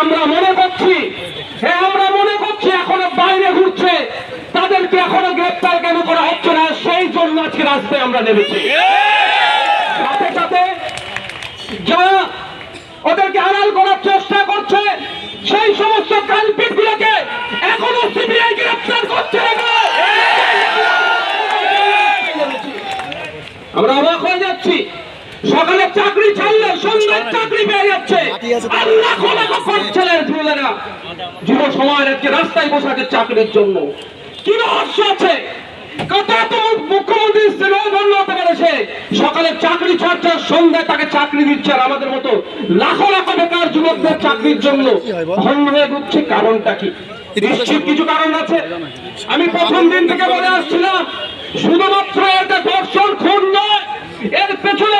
আমরা মনে করছি হ্যাঁ আমরা মনে করছি এখনও বাইরে ঘুরছে, তাদেরকে এখনও গ্রেপ্তার কেন করা হচ্ছে না? সেই জন্য আজকে রাস্তায় আমরা নেমেছি। সাথে সাথে ওদেরকে আড়াল করার চেষ্টা করছে, সেই সমস্ত কালপিট গুলোকে এখনও সিবিআই গ্রেপ্তার করছে আমরা অবাক হয়ে যাচ্ছি। সকালে চাকরি সকালে চাকরি ছাড়ছে সন্ধ্যায় তাকে চাকরি দিচ্ছে আর আমাদের মতো লাখো লাখো বেকার যুবকদের চাকরির জন্য। ভঙ্গ হয়ে ঘুরছে কারণটা কি? নিশ্চিত কিছু কারণ আছে? আমি প্রথম দিন থেকে বলে আসছিলাম, শুধুমাত্র এটা দর্শন খুন নয়, এর পেছনে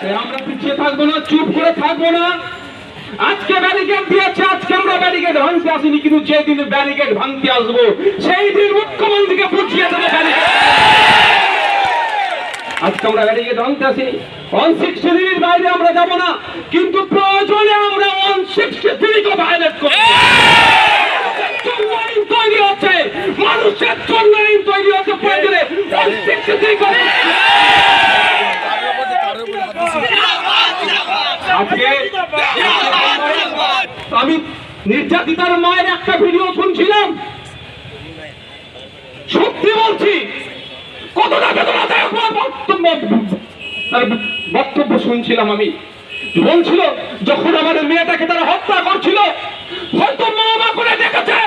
সেই আমরা পিছিয়ে না কিন্তু যেদিন দিন মুখ্যমন্ত্রীকে বুঝিয়ে দেবো ব্যারিকেড আজকে আমরা ব্যারিকেড ভাঙতে ওয়ান সিক্সটি থ্রির বাইরে আমরা যাব না, কিন্তু প্রয়োজনে আমরা ওয়ান সিক্সটি থ্রিকে ভায়োলেট করব। আইন তৈরি হচ্ছে। মানুষের জন্য আইন তৈরি হচ্ছে প্রয়োজনে। আমি নির্যাতিতার মায়ের একটা ভিডিও শুনছিলাম। সত্যি বলছি। কতটা বেদনাদায়ক বক্তব্য। শুনছিলাম আমি। বলছিল, যখন আমার মেয়েটাকে তারা হত্যা করছিল, হয়তো মা মা করে দেখেছে।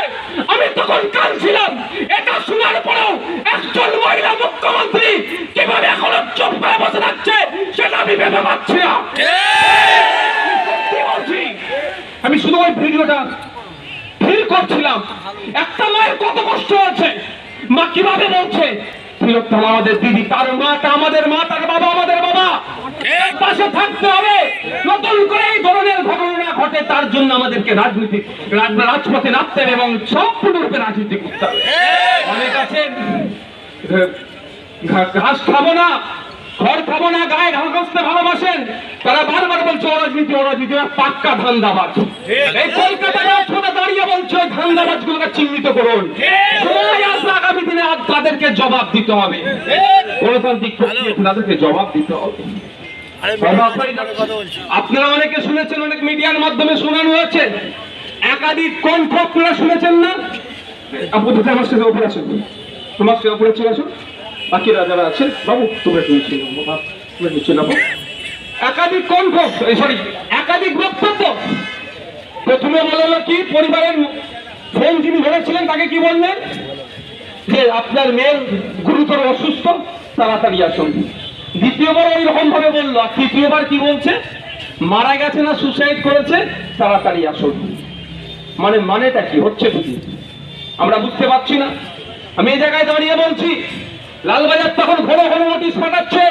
আমি তখন কাঁদছিলাম। এটা শোনার পরেও একজন মহিলা মুখ্যমন্ত্রী কীভাবে এখনও চুপ করে বসে থাকছে সেটা আমি ভেবে পাচ্ছি না। আমি শুধু ওই ভিডিওটা ফিল করছিলাম। একটা মায়ের কত কষ্ট আছে মা কীভাবে বলছে তিলোত্তমা আমাদের দিদি তার মাটা আমাদের মা তার বাবা আমাদের বাবা। পাশে থাকতে হবে। নতুন করে এই ধরনের ঘটনা ঘটে, তার জন্য আমাদেরকে রাজনীতি রাজপথে নামতে হবে এবং সম্পূর্ণরূপে রাজনীতি করতে হবে। ঘাস খাব না ঘর খাব না, গায়ে ভালোবাসেন। তারা বারবার বলছে, অরাজনীতি অরাজনীতি পাক্কা ধান্দাবাজ। এই কলকাতা রাজপথে দাঁড়িয়ে বলছে ধান্দাবাজ গুলোকে চিহ্নিত করুন। আগামী দিনে তাদেরকে জবাব দিতে হবে। গণতান্ত্রিক তাদেরকে জবাব দিতে হবে। আপনারা অনেকে শুনেছেন অনেক মিডিয়ার মাধ্যমে শোনানো হয়েছে। একাধিক কণ্ঠ আপনারা শুনেছেন না? আপু দুটো আমার সাথে উপরে আসুন তোমার সাথে উপরে চলে আসুন। বাকিরা যারা আছেন বাবু তোমরা তোমরা একটু একাধিক কণ্ঠ সরি একাধিক বক্তব্য। প্রথমে বলল কি পরিবারের ফোন যিনি ধরেছিলেন তাকে কি বললেন? যে আপনার মেয়ের গুরুতর অসুস্থ তাড়াতাড়ি আসুন। দ্বিতীয়বার ওই রকম ভাবে বলল তৃতীয়বার কি বলছে? মারা গেছে না সুসাইড করেছে? তাড়াতাড়ি আসুন। মানে মানেটা কি? হচ্ছে কি? আমরা বুঝতে পারছি না। আমি এই জায়গায় দাঁড়িয়ে বলছি, লালবাজার তখন ঘন ঘন নোটিশ পাঠাচ্ছে।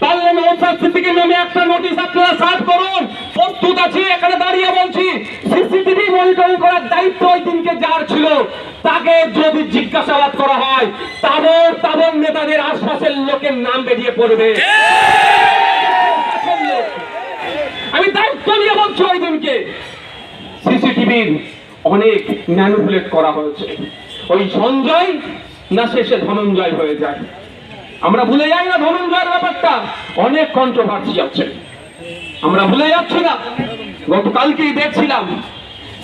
পারলে নৌসাদ সিদ্দিকের নামে একটা নোটিশ আপনারা সার্চ করুন। প্রস্তুত আছি, এখানে দাঁড়িয়ে বলছি। সিসিটিভি মনিটরিং করার দায়িত্ব ওই দিনকে যার ছিল। তাকে যদি জিজ্ঞাসাবাদ করা হয় তাবর তাবর নেতাদের আশপাশের লোকের নাম বেরিয়ে পড়বে। আমি দায়িত্ব নিয়ে বলছি ওই দিনকে। সিসিটিভির অনেক ম্যানুপুলেট করা হয়েছে। ওই সঞ্জয় না শেষে ধনঞ্জয় হয়ে যায়। আমরা ভুলে যাই না ধনঞ্জয়ের ব্যাপারটা। অনেক কন্ট্রোভার্সি আছে। আমরা ভুলে যাচ্ছি না। গতকালকেই দেখছিলাম।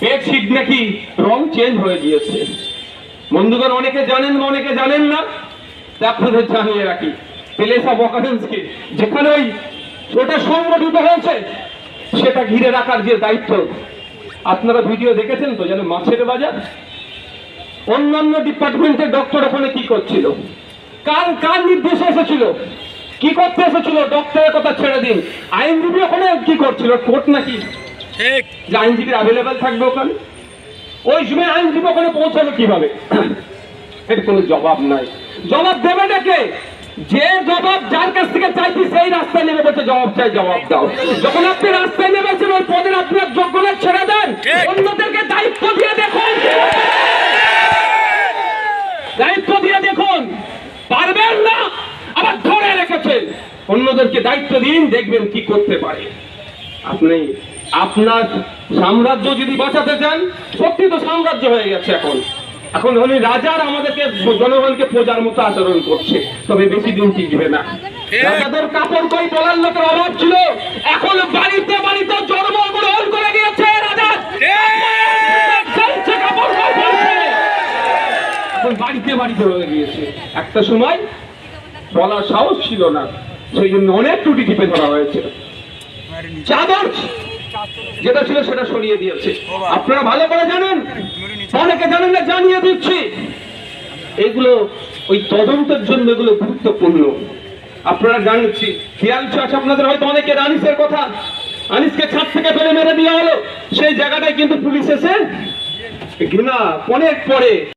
বেডশিট নাকি রং চেঞ্জ হয়ে গিয়েছে। বন্ধুগণ অনেকে জানেন বা অনেকে জানেন না আপনাদের জানিয়ে রাখি। প্লেস অফ অকারেন্সকে যেখানে ওই ওটা সংগঠিত হয়েছে সেটা ঘিরে রাখার যে দায়িত্ব আপনারা ভিডিও দেখেছেন তো যেন মাছের বাজার? অন্যান্য ডিপার্টমেন্টের ডক্টর ওখানে কি করছিল? কার কার নির্দেশে এসেছিল? কি করতে এসেছিল? ডক্টরের কথা ছেড়ে দিন। আইনজীবী ওখানে কি করছিল? কোর্ট নাকি? ঠিক। যে আইনজীবী অ্যাভেলেবেল থাকবে ওখানে? ওই সময় আইনজীবী ওখানে পৌঁছালো কীভাবে? এর কোনো জবাব নাই। জবাব দেবে নাকে যে জবাব যার কাছ থেকে চাইছি সেই রাস্তায় নেমে বলছে জবাব চাই জবাব দাও। যখন আপনি রাস্তায় নেমেছেন ওই পদের আপনার যোগ্যতা ছেড়ে দেন। অন্যদেরকে দায়িত্ব দিয়ে দেখুন। দায়িত্ব দিয়ে দেখুন। পারবেন না আবার ধরে রেখেছেন। অন্যদেরকে দায়িত্ব দিন দেখবেন কি করতে পারে। আপনি আপনার সাম্রাজ্য যদি বাঁচাতে চান সত্যি তো সাম্রাজ্য হয়ে গেছে এখন। এখন উনি রাজার আমাদেরকে জনগণকে প্রজার মতো আচরণ করছে তবে বেশি দিন টিকবে না। রাজাদের কাপড় কই বলার লোকের অভাব ছিল এখন বাড়িতে বাড়িতে জন্ম গ্রহণ করে গিয়েছে রাজা। বাড়িতে বাড়িতে হয়ে গিয়েছে। একটা সময় বলার সাহস ছিল না সেই জন্য অনেক ত্রুটি টিপে ধরা হয়েছে। চাদর যেটা ছিল সেটা সরিয়ে দিয়েছে। আপনারা ভালো করে জানেন? অনেকে জানেন না, জানিয়ে দিচ্ছি। এগুলো ওই তদন্তের জন্য এগুলো গুরুত্বপূর্ণ। আপনারা জানছি, খেয়াল আছে আপনাদের, হয়তো অনেকের আনিসের কথা। আনিসকে ছাদ থেকে ফেলে মেরে দেওয়া হলো। সেই জায়গাটায় কিন্তু পুলিশ এসে ঘৃণা, অনেক পরে